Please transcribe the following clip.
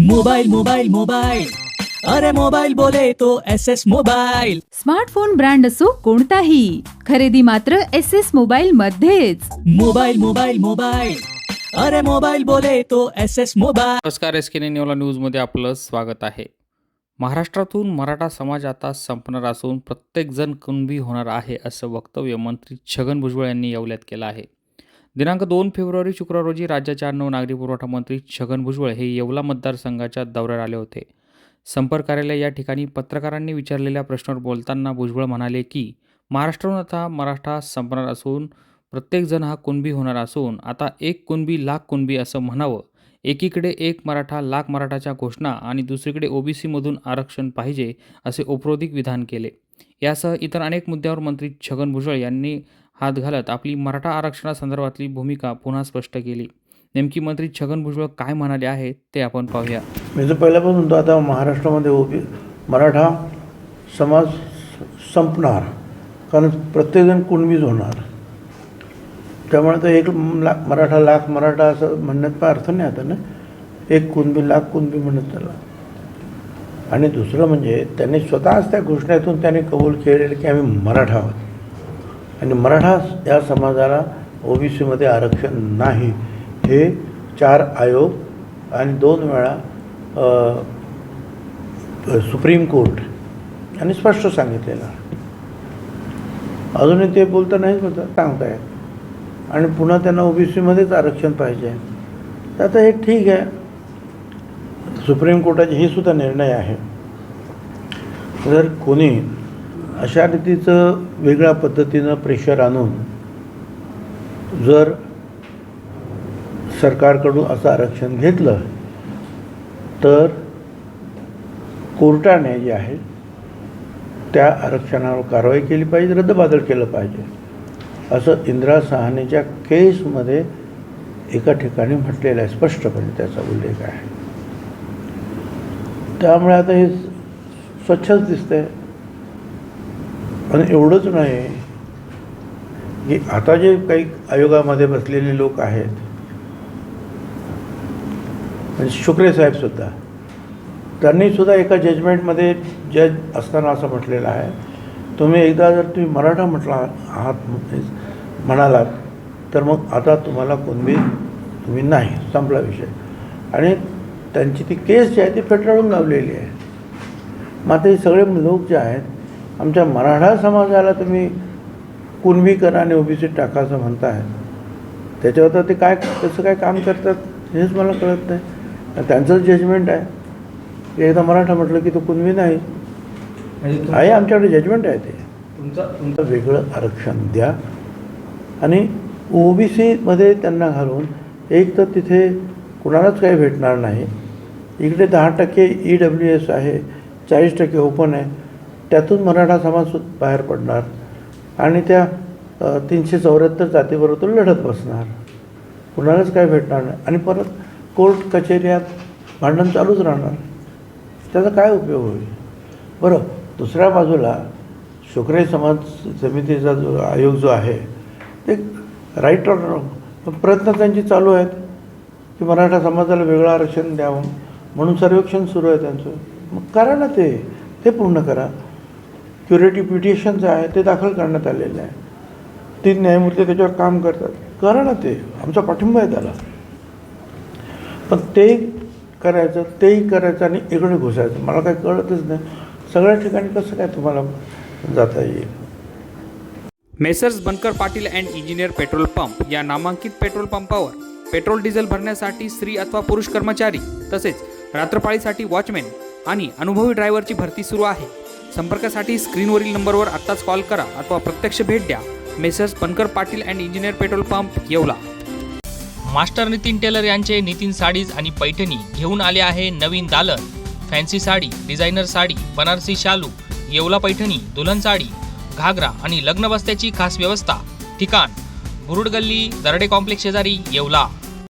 Mobile mobile mobile अरे mobile बोले तो S S mobile smartphone brand असो कोणताही. खरेदी मात्र एस एस मोबाईल मध्येच. मोबाइल मोबाइल मोबाइल अरे मोबाइल बोले तो एस एस मोबाइल नमस्कार एस के नेवला न्यूजमध्ये आपलं स्वागत आहे. महाराष्ट्रातून मराठा समाज आता संपणार असून प्रत्येकजण कुणबी होणार आहे असं वक्तव्य मंत्री छगन भुजबळ यांनी येवल्यात केलं आहे. दिनांक दोन फेब्रुवारी शुक्रवार रोजी राज्याचे अन्न व नागरी पुरवठा मंत्री छगन भुजबळ हे येवला मतदारसंघाच्या दौऱ्यावर आले होते. संपर्क कार्यालय या ठिकाणी पत्रकारांनी विचारलेल्या प्रश्नावर बोलताना भुजबळ म्हणाले की महाराष्ट्रातून आता मराठा संपणार असून प्रत्येकजण हा कुणबी होणार असून आता एक कुणबी लाख कुणबी असं म्हणावं. एकीकडे एक मराठा लाख मराठाच्या घोषणा आणि दुसरीकडे ओबीसीमधून आरक्षण पाहिजे असे उपरोधिक विधान केले. यासह इतर अनेक मुद्द्यावर मंत्री छगन भुजबळ यांनी हात घालत आपली मराठा आरक्षणासंदर्भातली भूमिका पुन्हा स्पष्ट केली. नेमकी मंत्री छगन भुजबळ काय म्हणाले आहे ते आपण पाहूया. मी तर पहिल्यापासून तो आता महाराष्ट्रामध्ये उभी मराठा समाज संपणार कारण प्रत्येकजण कुणबीज होणार. त्यामुळे तर एक लाख मराठा लाख मराठा असं म्हणण्यात पण अर्थ नाही आता ना? एक कुणबी लाख कुणबी म्हणत त्याला आणि दुसरं म्हणजे त्यांनी स्वतःच त्या घोषणेतून त्यांनी कबूल केलेलं की आम्ही मराठा आहोत. आणि मराठा या समाजाला ओबीसीमध्ये आरक्षण नाही. हे चार आयोग आणि दोन वेळा सुप्रीम कोर्ट यांनी स्पष्ट सांगितलेलं अजूनही ते बोलता नाहीच बोलतात सांगतायत आणि पुन्हा त्यांना ओबीसीमध्येच आरक्षण पाहिजे तर आता हे ठीक आहे. सुप्रीम कोर्टाचे हे सुद्धा निर्णय आहे. जर कोणी अशा रीतीचं वेगळ्या पद्धतीनं प्रेशर आणून जर सरकारकडून असं आरक्षण घेतलं तर कोर्टाने जे आहे त्या आरक्षणावर कारवाई केली पाहिजे रद्दबादल केलं पाहिजे. असं इंदिरा सहानेच्या केसमध्ये एका ठिकाणी म्हटलेलं आहे स्पष्टपणे त्याचा उल्लेख आहे. त्यामुळे आता हे स्वच्छच दिसतंय. आणि एवढंच नाही की आता जे काही आयोगामध्ये बसलेले लोक आहेत म्हणजे शुक्रे साहेबसुद्धा त्यांनी सुद्धा एका जजमेंटमध्ये जज असताना असं म्हटलेलं आहे तुम्ही एकदा जर तुम्ही मराठा म्हटला आहात म्हणालात तर मग आता तुम्हाला कोणबी तुम्ही नाही. संपला विषय. आणि त्यांची ती केस जी आहे ती फेटाळून लावलेली आहे. मग आता हे सगळे लोक जे आहेत आमच्या मराठा समाजाला तुम्ही कुणबी करा आणि ओबीसी टाका असं म्हणताय. त्याच्यावर तर ते काय कसं काय काम करतात हेच मला कळत नाही. आणि त्यांचं जजमेंट आहे. की एकदा मराठा म्हटलं की तो कुणबी नाही. आहे आमच्याकडे जजमेंट आहे ते. तुमचं तुमचं वेगळं आरक्षण द्या. आणि ओबीसीमध्ये त्यांना घालून एक तर तिथे कुणालाच काही भेटणार नाही. इकडे दहा टक्के ई डब्ल्यू एस आहे चाळीस टक्के ओपन आहे. त्यातून मराठा समाज बाहेर पडणार आणि त्या तीनशे चौऱ्याहत्तर जातीबरोबर तो लढत बसणार. कुणालाच काय भेटणार नाही. आणि परत कोर्ट कचेऱ्यात भांडण चालूच राहणार. त्याचा काय उपयोग होईल? बरं दुसऱ्या बाजूला शुक्रे समाज समितीचा जो आयोग जो आहे ते राईट ऑर रॉंग प्रयत्न त्यांची चालू आहेत की मराठा समाजाला वेगळं आरक्षण द्यावं. म्हणून सर्वेक्षण सुरू आहे त्यांचं. मग करा ना ते. ते पूर्ण करा. क्युरेटिव्ह पिटिशन जे आहे ते दाखल करण्यात आलेलं आहे तीन न्यायमूर्ती त्याच्यावर काम करतात. करा ना ते आमचा पाठिंबा आहे त्याला. पण ते करायचं तेही करायचं आणि इकडे घुसायचं. मला काही कळतच नाही. सगळ्या ठिकाणी कसं काय तुम्हाला जाता येईल? Messrs Bankar Patil and engineer petrol pump या नामांकित पेट्रोल पंपावर पेट्रोल डिझेल भरण्यासाठी स्त्री अथवा पुरुष कर्मचारी तसेच रात्रपाळीसाठी वॉचमॅन आणि अनुभवी ड्रायव्हरची भरती सुरू आहे. संपर्कासाठी स्क्रीनवरील नंबरवर आत्ताच कॉल करा अथवा प्रत्यक्ष भेट द्या. Messrs Pankar Patil and engineer petrol pump Yeola. Master Nitin tailor यांचे नितीन साडीज आणि पैठणी घेऊन आले आहे नवीन दालन. फॅन्सी साडी डिझायनर साडी बनारसी शालू येवला पैठणी दुल्हन साडी घागरा आणि लग्न बस्त्याची खास व्यवस्था. ठिकाण बुरुड गल्ली दरडे कॉम्प्लेक्स शेजारी येवला.